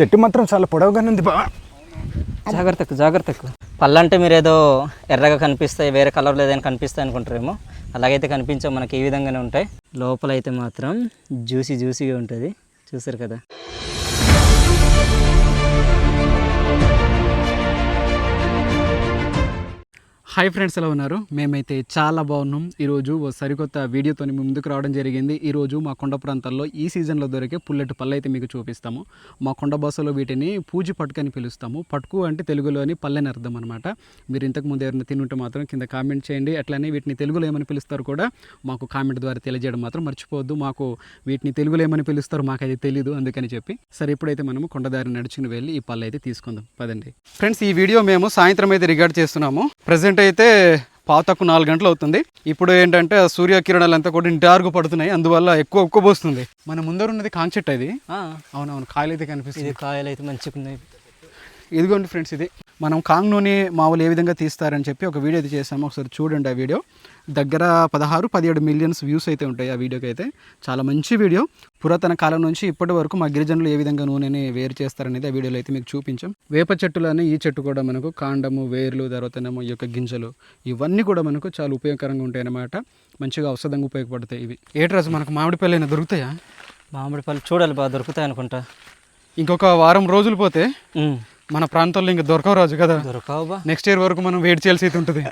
చెట్టు మాత్రం చాలా పొడవుగానే ఉంది బా జాగ్రత్తకు జాగ్రత్తకు. పళ్ళు అంటే మీరు ఏదో ఎర్రగా కనిపిస్తాయి వేరే కలర్లో ఏదైనా కనిపిస్తాయి అనుకుంటారేమో. అలాగైతే కనిపించవు మనకి ఈ విధంగానే ఉంటాయి. లోపల అయితే మాత్రం జ్యూసీ జ్యూసీగా ఉంటుంది. చూసారు కదా? హాయ్ ఫ్రెండ్స్ ఎలా ఉన్నారు? మేమైతే చాలా బాగున్నాం. ఈరోజు ఓ సరికొత్త వీడియోతో ముందుకు రావడం జరిగింది. ఈరోజు మా కొండ ప్రాంతాల్లో ఈ సీజన్లో దొరికే పుల్లటి పళ్ళు అయితే మీకు చూపిస్తాము. మా కొండ భాషలో వీటిని పూజి పట్టుకు అని పిలుస్తాము. పట్టుకు అంటే తెలుగులోని పల్లెని అర్థం అనమాట మీరు ఇంతకు ముందు ఎవరైనా తినుంటే మాత్రం కింద కామెంట్ చేయండి. అట్లనే వీటిని తెలుగులో ఏమని పిలుస్తారు కూడా మాకు కామెంట్ ద్వారా తెలియజేయడం మాత్రం మర్చిపోవద్దు. మాకు వీటిని తెలుగులో ఏమని పిలుస్తారు మాకు అయితే తెలియదు అందుకని చెప్పి. సరే ఇప్పుడైతే మనము కొండదారి నడుచుకుని వెళ్ళి ఈ పళ్ళు అయితే తీసుకుందాం. పదండి. ఫ్రెండ్స్ ఈ వీడియో మేము సాయంత్రం అయితే రికార్డ్ చేస్తున్నాము. ప్రజెంట్ అయితే పాతకు నాలుగు గంటలు అవుతుంది. ఇప్పుడు ఏంటంటే సూర్యకిరణాలు అంతా కూడా ఇంటారుగు పడుతున్నాయి. అందువల్ల ఎక్కువ ఉక్క పోస్తుంది. మన ముందర ఉన్నది ఇది ఆ, అవునవును కాయలు అయితే కనిపిస్తుంది. కాయలు అయితే మంచిగా ఉన్నాయి ఇదిగోండి ఫ్రెండ్స్ ఇది. మనం కాంగ్ నూనె మామూలు ఏ విధంగా తీస్తారని చెప్పి ఒక వీడియో అయితే చేసాము ఒకసారి చూడండి ఆ వీడియో. దగ్గర పదహారు పదిహేడు మిలియన్స్ వ్యూస్ అయితే ఉంటాయి ఆ వీడియోకి అయితే. చాలా మంచి వీడియో. పురాతన కాలం నుంచి ఇప్పటి వరకు మా గిరిజనులు ఏ విధంగా నూనెని వేరు చేస్తారనేది ఆ వీడియోలో అయితే మీకు చూపించాం. వేప చెట్టులోనే ఈ చెట్టు కూడా మనకు కాండము వేర్లు తర్వాతనేమో ఈ యొక్క గింజలు ఇవన్నీ కూడా మనకు చాలా ఉపయోగకరంగా ఉంటాయి అన్నమాట మంచిగా ఔషధంగా ఉపయోగపడతాయి ఇవి. ఏటి రాజు మనకు మామిడి పళ్ళైనా దొరుకుతాయా? మామిడి పళ్ళు చూడాలి బాగా దొరుకుతాయి అనుకుంటా. ఇంకొక వారం రోజులు పోతే మన ప్రాంతంలో ఇంకా దొరకవు రాజు కదా. దొరకవు బా. నెక్స్ట్ ఇయర్ వరకు మనం వెయిట్ చేయాల్సి అయితే ఉంటుంది.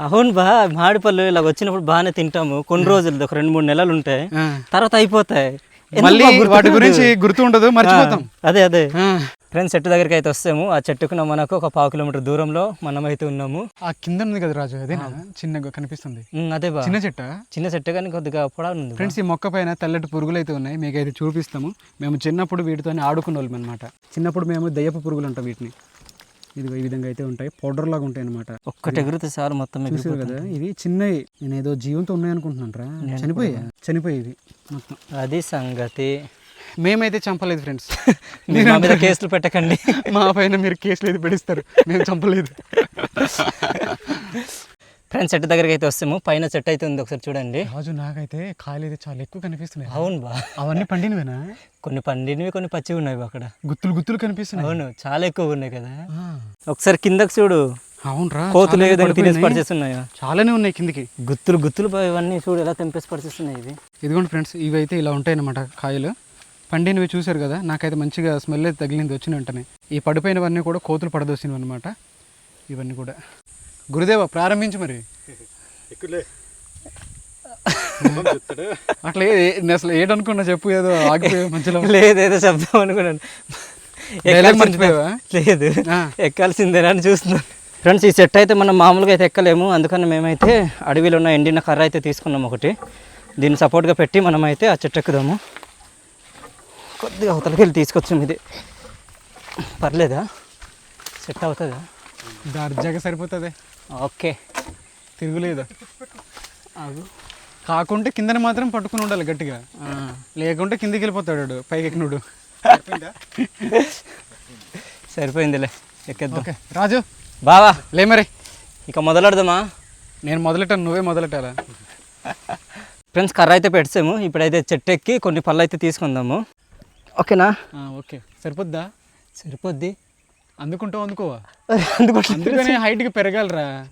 అవును బా మామిడి పళ్ళు ఇలా వచ్చినప్పుడు బాగానే తింటాము. కొన్ని రోజులు ఒక రెండు మూడు నెలలు ఉంటాయి ఆ. తర్వాత అయిపోతాయి. మళ్ళీ వాటి? గురించి గుర్తు ఉండదు మర్చిపోతాం. ఆ, అదే అదే. ఆ. ఫ్రెండ్స్ చెట్టు దగ్గరికి అయితే వస్తాము. ఆ చెట్టుకు మనకు ఒక పావు కిలోమీటర్ దూరంలో మనం అయితే ఉన్నాము. ఆ కింద ఉంది కదా రాజు అదేనా? చిన్నగా కనిపిస్తుంది. అదే చిన్న చెట్ట? చిన్న చెట్టు కానీ కొద్దిగా పొడవు ఉంది. ఫ్రెండ్స్ ఈ మొక్క పైన తెల్లటి పురుగులు అయితే ఉన్నాయి. మీకు అయితే చూపిస్తాము. మేము చిన్నప్పుడు వీటితోనే ఆడుకునే వాళ్ళం అనమాట చిన్నప్పుడు మేము దయ్యపు పురుగులు అంటాం వీటిని. ఇదిగో ఈ విధంగా అయితే ఉంటాయి. పౌడర్ లాగా ఉంటాయి అనమాట ఒక్కటి ఎగిరితే చాలు మొత్తం చూసారు. కదా? ఇవి చిన్నవి. నేను ఏదో జీవంతో ఉన్నాయి అనుకుంటున్నాను రా చనిపోయా? చనిపోయేవి మొత్తం. అది సంగతి. మేమైతే చంపలేదు ఫ్రెండ్స్ మీరు మీద కేసులు పెట్టకండి. మా పైన మీరు కేసులు అయితే పెడిస్తారు మేము చంపలేదు. ఫ్రెండ్స్ చెట్టు దగ్గరికి అయితే వస్తాము. పైన చెట్టు అయితే ఉంది ఒకసారి చూడండి. రాజు నాకైతే కాయలు అయితే చాలా ఎక్కువ కనిపిస్తున్నాయి. అవును బా. అవన్నీ పండినవేనా? కొన్ని పండినవి కొన్ని పచ్చివి ఉన్నాయి అక్కడ. గుత్తులు గుత్తులు కనిపిస్తున్నాయి. అవును చాలా ఎక్కువ ఉన్నాయి కదా. ఒకసారి కిందకి చూడు. అవునరా కోతులు ఏ చాలానే విధంగా తినేసి. పడిచేస్తున్నాయో. చాలానే ఉన్నాయి కిందికి. గుత్తులు గుత్తులు ఇవన్నీ చూడు ఎలా తెంపేసి పడిచేస్తున్నాయి ఇవి. ఇదిగోండి ఫ్రెండ్స్ ఇవి అయితే ఇలా ఉంటాయి అన్నమాట కాయలు. పండినవి చూశారు కదా నాకైతే మంచిగా స్మెల్ అయితే తగిలింది వచ్చిన వెంటనే. ఈ పడిపోయినవన్నీ కూడా కోతులు పడదోసినవి అనమాట ఇవన్నీ కూడా. గురుదేవ ప్రారంభించు మరి. అట్లా నేను అసలు ఏటనుకున్నా చెప్పు ఏదో ఆగిపోయే మధ్యలో లేదేదో శబ్దం అనుకున్నాను. Dialogue ఎక్కాల్సిందే. మర్చిపోయావా? లేదు. ఎక్కాల్సిందేనా అని చూస్తున్నాను. ఫ్రెండ్స్ ఈ చెట్టు అయితే మనం మామూలుగా అయితే ఎక్కలేము. అందుకని మేమైతే అడవిలో ఉన్న ఎండిన కర్ర అయితే తీసుకున్నాం ఒకటి. దీన్ని సపోర్ట్గా పెట్టి మనం అయితే ఆ చెట్టు ఎక్కుదాము. కొద్దిగా అవతలకి వెళ్ళి ఇది పర్లేదా? సెట్ అవుతుందా? దర్జాగా సరిపోతుంది. ఓకే. తిరుగులేదు. కాకుంటే కిందన మాత్రం పట్టుకుని ఉండాలి గట్టిగా. లేకుంటే కిందికి వెళ్ళిపోతాడు పైకి ఎక్కినోడు. సరిపోయిందిలే ఎక్కేద్దాం. ఓకే. రాజు. బావా. లే మరి. ఇక మొదలెడదామా? నేను మొదలెట్టాను నువ్వే మొదలెట్టాలా? ఫ్రెండ్స్ కర్ర అయితే పెట్టాము. ఇప్పుడైతే చెట్టు ఎక్కి కొన్ని పళ్ళు అయితే తీసుకుందాము. ఓకేనా? ఓకే. సరిపోద్దా? సరిపోద్ది. అందుకుంటావు అందుకోవా? అందుకు అందుకనే హైట్కి పెరగాలరా.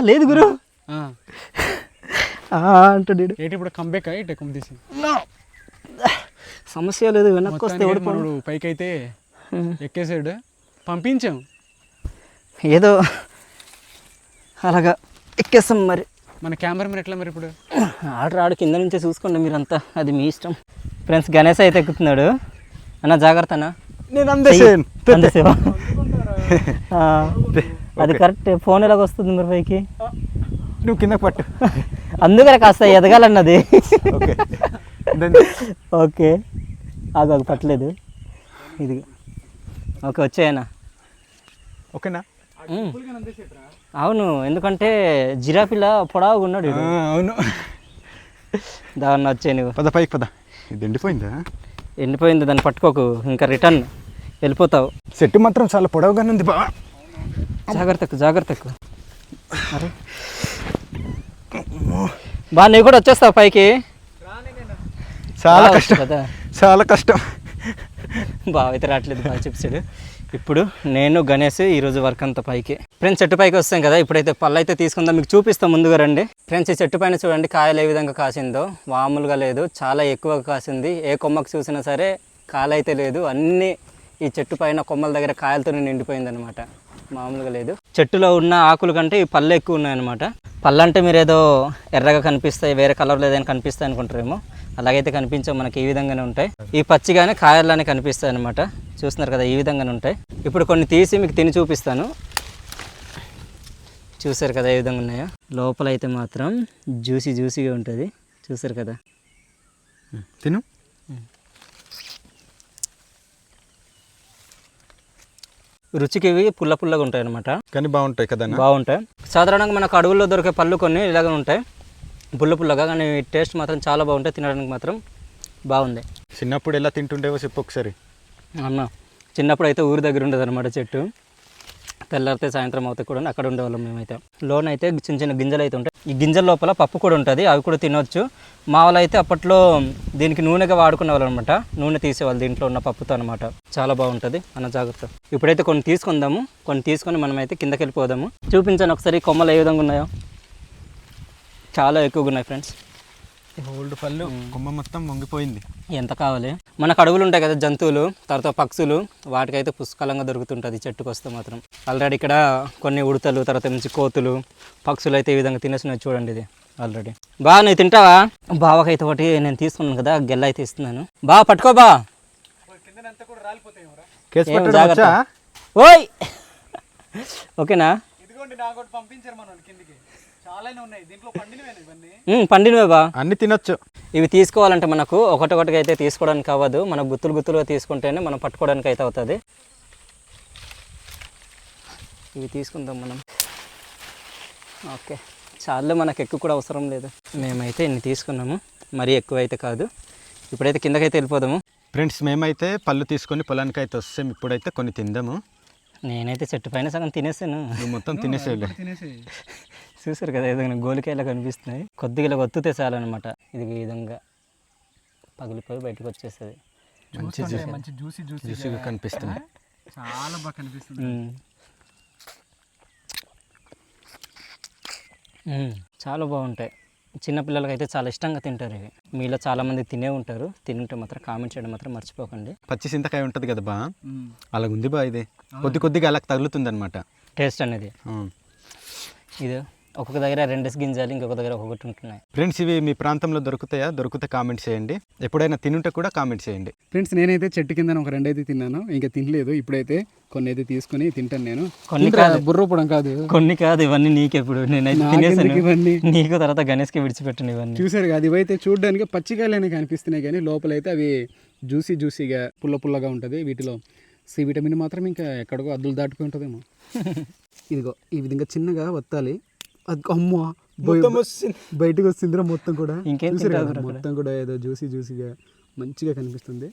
లేదు గురు. ఆ. అంటాడు ఏంటి ఇప్పుడు కంబేక్ ఎక్కువ తీసి సమస్య లేదు వెనక్కి వస్తే ఓడిపోను. మనోడు పైకైతే ఎక్కేసాడు. పంపించాం. ఏదో అలాగా ఎక్కేస్తాం మరి. మన కెమెరామెన్ ఎట్లా మరి ఇప్పుడు? ఆర్డర్ ఆడు కింద నుంచే చూసుకోండి మీరంతా. అది మీ ఇష్టం. ఫ్రెండ్స్ గణేష్ అయితే ఎక్కుతున్నాడు. అన్న జాగ్రత్త అన్న. నేను అందేసేవా అది కరెక్ట్. ఫోన్ ఎలాగ వస్తుంది మరి పైకి? నువ్వు కింద పట్టు. అందుకనే కాస్త ఎదగాలన్నది. ఓకే. ఆగు పట్టలేదు. ఇది. ఓకే వచ్చాయనా ఓకేనా? అవును ఎందుకంటే జిరాఫీలా పొడవుగా ఉన్నాడు. అవును. దాన్ని వచ్చాయి నువ్వు. పద పైకి పద. ఇది ఎండిపోయిందా? ఎండిపోయింది దాన్ని పట్టుకోకు. ఇంకా రిటర్న్ వెళ్ళిపోతావు. చెట్టు మాత్రం చాలా పొడవుగానే ఉంది బా జాగ్రత్తకు జాగ్రత్తకు అరే. బా నీవు కూడా వచ్చేస్తావు పైకి? చాలా కష్టం. కదా చాలా కష్టం. బాగా అయితే రావట్లేదు బాగా చెప్పాడు ఇప్పుడు నేను గణేష్ ఈరోజు వర్క్ అంతా పైకి. ఫ్రెండ్స్ చెట్టు పైకి వస్తాం కదా ఇప్పుడైతే పళ్ళు అయితే తీసుకుందాం. మీకు చూపిస్తాం ముందుగా రండి. ఫ్రెండ్స్ ఈ చెట్టు పైన చూడండి కాయలు ఏ విధంగా కాసిందో. మామూలుగా లేదు చాలా ఎక్కువగా కాసింది. ఏ కొమ్మకు చూసినా సరే కాయలు లేదు. అన్నీ ఈ చెట్టు పైన కొమ్మల దగ్గర కాయలతోనే నిండిపోయింది అనమాట మామూలుగా లేదు. చెట్టులో ఉన్న ఆకుల కంటే ఈ పళ్ళు ఎక్కువ ఉన్నాయన్నమాట. పళ్ళు అంటే మీరు ఏదో ఎర్రగా కనిపిస్తాయి వేరే కలర్లో ఏదైనా కనిపిస్తాయి అనుకుంటారేమో. అలాగైతే కనిపించవు మనకి ఈ విధంగానే ఉంటాయి. ఈ పచ్చిగానే కాయల్లానే కనిపిస్తాయి అనమాట చూస్తున్నారు కదా ఈ విధంగానే ఉంటాయి. ఇప్పుడు కొన్ని తీసి మీకు తిని చూపిస్తాను. చూసారు కదా ఏ విధంగా ఉన్నాయో? లోపల అయితే మాత్రం జ్యూసీ జ్యూసీగా ఉంటుంది. చూసారు కదా? తిను. రుచికి ఇవి పుల్ల పుల్లగా ఉంటాయి అనమాట కానీ బాగుంటాయి కదా బాగుంటాయి. సాధారణంగా మనకు అడవుల్లో దొరికే పళ్ళు కొన్ని ఇలాగే ఉంటాయి. పుల్ల పుల్లగా కానీ టేస్ట్ మాత్రం చాలా బాగుంటాయి తినడానికి మాత్రం బాగుంది. చిన్నప్పుడు ఎలా తింటుండేవో చెప్పు ఒకసారి. అన్న చిన్నప్పుడు అయితే ఊరి దగ్గర ఉండదు అనమాట చెట్టు. తెల్లారితే సాయంత్రం అవుతాయి కూడా అక్కడ ఉండేవాళ్ళం మేమైతే. లోన్ అయితే చిన్న చిన్న గింజలు అయితే ఉంటాయి. ఈ గింజల లోపల పప్పు కూడా ఉంటుంది అవి కూడా తినొచ్చు. మా వాళ్ళు అయితే అప్పట్లో దీనికి నూనెగా వాడుకునే వాళ్ళు అనమాట నూనె తీసేవాళ్ళు దీంట్లో ఉన్న పప్పుతో అనమాట చాలా బాగుంటుంది. అన్న జాగ్రత్త. ఇప్పుడైతే కొన్ని తీసుకుందాము. కొన్ని తీసుకొని మనం అయితే కిందకి వెళ్ళిపోదాము చూపించాను ఒకసారి కొమ్మలు ఏ విధంగా ఉన్నాయో. చాలా ఎక్కువగా ఉన్నాయి ఫ్రెండ్స్ ఓల్డ్ పళ్ళు. కొమ్మ మొత్తం వంగిపోయింది. ఎంత కావాలి? మనకు అడవులు ఉంటాయి కదా జంతువులు తర్వాత పక్షులు వాటికైతే పుష్కలంగా దొరుకుతుంటుంది చెట్టుకు వస్తే మాత్రం. ఆల్రెడీ ఇక్కడ కొన్ని ఉడతలు తర్వాత నుంచి కోతులు పక్షులు అయితే ఈ విధంగా తినేసినవి చూడండి ఇది ఆల్రెడీ బా నువ్వు తింటావా? బావకైతే ఒకటి నేను తీసుకున్నాను కదా గెల్ల అయితే ఇస్తున్నాను. బా పట్టుకో బా. ఓయ్ ఓకేనా? ఇదిగోండి నాకు ఒకటి పంపించారు మనం కిందికి. చాలానే ఉన్నాయి. దీంట్లో పండినవేనా ఇవన్నీ? ఉమ్, పండినవే బా. అన్ని తినొచ్చు. ఇవి తీసుకోవాలంటే మనకు ఒకటొకటిగా అయితే తీసుకోవడానికి అవ్వదు. మన గుత్తులు గుత్తులుగా తీసుకుంటేనే మనం పట్టుకోవడానికి అయితే అవుతుంది. ఇవి తీసుకుందాం మనం. ఓకే. చాలు మనకు ఎక్కువ కూడా అవసరం లేదు. మేమైతే ఇన్ని తీసుకున్నాము. మరీ ఎక్కువ అయితే కాదు. ఇప్పుడైతే కిందకైతే వెళ్ళిపోదాము. ఫ్రెండ్స్ మేమైతే పళ్ళు తీసుకొని పొలానికి అయితే వస్తాం ఇప్పుడైతే కొన్ని తిందాము. నేనైతే చెట్టు పైన సగం తినేసాను. నువ్వు మొత్తం తినేసేలే తినేసి చూసారు కదా ఏదైనా గోలికాయలా కనిపిస్తున్నాయి. కొద్దిగా ఇలా ఒత్తుతే చాలన్నమాట. ఇది ఈ విధంగా పగిలిపోయి బయటకు వచ్చేస్తుంది. మంచి మంచి జ్యూసీ జ్యూసీ జ్యూసీగా కనిపిస్తుంది. చాలా బాగా కనిపిస్తుంది. చాలా బాగుంటాయి. చిన్నపిల్లలకి అయితే చాలా ఇష్టంగా తింటారు ఇవి. మీలో చాలా మంది తినే ఉంటారు. తింటే మాత్రం కామెంట్ చేయడం మాత్రం మర్చిపోకండి. పచ్చి చింతకాయ ఉంటుంది కదా బా? అలాగ ఉంది బా ఇది. కొద్ది కొద్దిగా అలా తగులుతుంది అనమాట టేస్ట్ అనేది. ఇది. ఒక్కొక్క దగ్గర రెండు గింజాలు ఇంకొక దగ్గర ఒక్కొక్కటి ఉంటున్నాయి. ఫ్రెండ్స్ ఇవి మీ ప్రాంతంలో దొరుకుతాయా? దొరికితే కామెంట్ చేయండి. ఎప్పుడైనా తినుంటే కూడా కామెంట్ చేయండి. ఫ్రెండ్స్ నేనైతే చెట్టు కింద ఒక రెండు అయితే తిన్నాను. ఇంకా తినలేదు. ఇప్పుడైతే కొన్ని అయితే తీసుకొని తింటాను నేను. కొన్ని కాదు. బుర్రపడం కాదు. కొన్ని కాదు ఇవన్నీ నీకెప్పుడు నేనైతే తినేసాను. ఇవన్నీ? నీకు తర్వాత గణేష్కి విడిచిపెట్టిన ఇవన్నీ. చూసారు కదా ఇవైతే చూడడానికి పచ్చికాయలనే కనిపిస్తున్నాయి కానీ లోపలైతే అవి జ్యూసీ జ్యూసీగా పుల్ల పుల్లగా ఉంటుంది. వీటిలో సి విటమిన్ మాత్రం ఇంకా ఎక్కడికో అద్దులు దాటిపోయి ఉంటుందేమో. ఇదిగో ఈ విధంగా చిన్నగా వత్తాలి. అది అమ్మో బయ- బయటకు వస్తుందిరా మొత్తం కూడా. ఇంకేం చూసారు? మొత్తం కూడా ఏదో జ్యూసీ జ్యూసీగా మంచిగా కనిపిస్తుంది.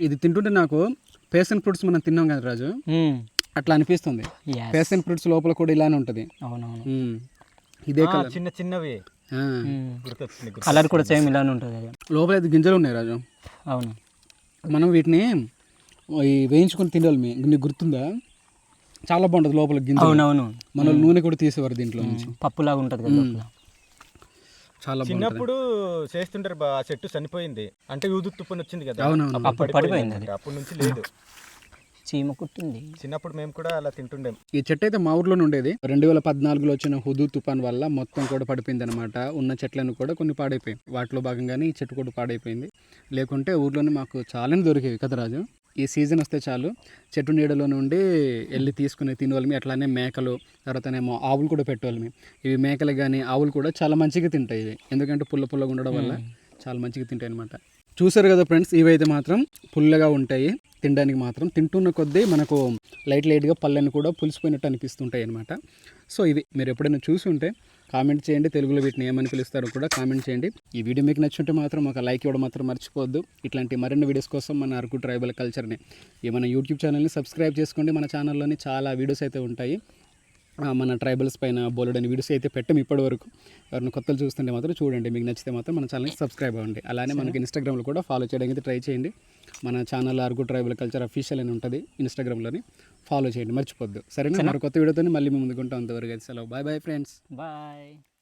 ఇది తింటుంటే నాకు పేసన్ ఫ్రూట్స్ మనం తిన్నాం కదా రాజు. అట్లా అనిపిస్తుంది. పేసన్ ఫ్రూట్స్ లోపల కూడా ఇలానే ఉంటుంది. అవునవును. ఇదే కలర్. చిన్న చిన్నవి. కలర్ కూడా సేమ్ ఇలానే ఉంటుంది లోపల అయితే గింజలు ఉన్నాయి రాజు. అవును. మనం వీటిని వేయించుకొని తినాలి మీ. గుర్తుందా? చాలా బాగుంటుంది లోపల గింజలు. అవునవును. మన నూనె కూడా తీసేవారు దీంట్లో నుంచి. పప్పులాగా ఉంటుంది కదా లోపల. చాలా బాగుంటుంది. చిన్నప్పుడు చేస్తుంటారు బా ఆ చెట్టు చనిపోయింది. అంటే యూదు తుప్పని వచ్చింది కదా? అవునవును. అప్పుడు పడిపోయింది అది. అప్పటి నుంచి లేదు. చీమ కుట్టింది. చిన్నప్పుడు మేము కూడా అలా తింటుండేం. ఈ చెట్టు అయితే మా ఊర్లోనే ఉండేది. రెండు వేల పద్నాలుగులో వచ్చిన హుదూ తుఫాన్ వల్ల మొత్తం కూడా పడిపోయింది అనమాట ఉన్న చెట్లను కూడా కొన్ని పాడైపోయాయి. వాటిలో భాగంగానే ఈ చెట్టు కూడా పాడైపోయింది. లేకుంటే ఊర్లోనే మాకు చాలానే దొరికేవి. కదా రాజు. ఈ సీజన్ వస్తే చాలు. చెట్టు నీడలో నుండి వెళ్ళి తీసుకుని తినేవాళ్ళమి అట్లానే మేకలు తర్వాతనేమో ఆవులు కూడా పెట్టేవాళ్ళమి. ఇవి మేకలు కానీ ఆవులు కూడా చాలా మంచిగా తింటాయి ఇవి. ఎందుకంటే పుల్ల పుల్లగా ఉండడం వల్ల చాలా మంచిగా తింటాయి అనమాట చూసారు కదా ఫ్రెండ్స్ ఇవైతే మాత్రం పుల్లగా ఉంటాయి. తినడానికి మాత్రం తింటున్న కొద్దీ మనకు లైట్ లైట్గా పళ్ళని కూడా పులిసిపోయినట్టు అనిపిస్తుంటాయి అనమాట సో ఇవి మీరు ఎప్పుడైనా చూసి ఉంటే కామెంట్ చేయండి తెలుగులో వీటిని ఏమని పిలుస్తారో కూడా కామెంట్ చేయండి. ఈ వీడియో మీకు నచ్చుంటే మాత్రం ఒక లైక్ ఇవ్వడం మాత్రం మర్చిపోవద్దు. ఇట్లాంటి మరిన్ని వీడియోస్ కోసం మన అరకు ట్రైబల్ కల్చర్ని. ఏమైనా మన యూట్యూబ్ ఛానల్ని సబ్స్క్రైబ్ చేసుకోండి. మన ఛానల్లోని చాలా వీడియోస్ అయితే ఉంటాయి. మన ట్రైబల్స్ పైన బోలెడ్ అని వీడియోస్ అయితే పెట్టాం ఇప్పటి వరకు ఎవరైనా కొత్తలు చూస్తుంటే మాత్రం చూడండి. మీకు నచ్చితే మాత్రం మన ఛానల్కి సబ్స్క్రైబ్ అవ్వండి. అలానే మనకి ఇన్స్టాగ్రామ్లో కూడా ఫాలో చేయడానికి ట్రై చేయండి. మన channel Araku tribal culture official అని ఉంటుంది ఇన్స్టాగ్రామ్లోని ఫాలో చేయండి. మర్చిపోద్దు. సరేనా? మరి కొత్త వీడియోతో మళ్ళీ మేము ముందుకుంటాం అంతవరకు అయితే. సెలవు. Bye bye friends bye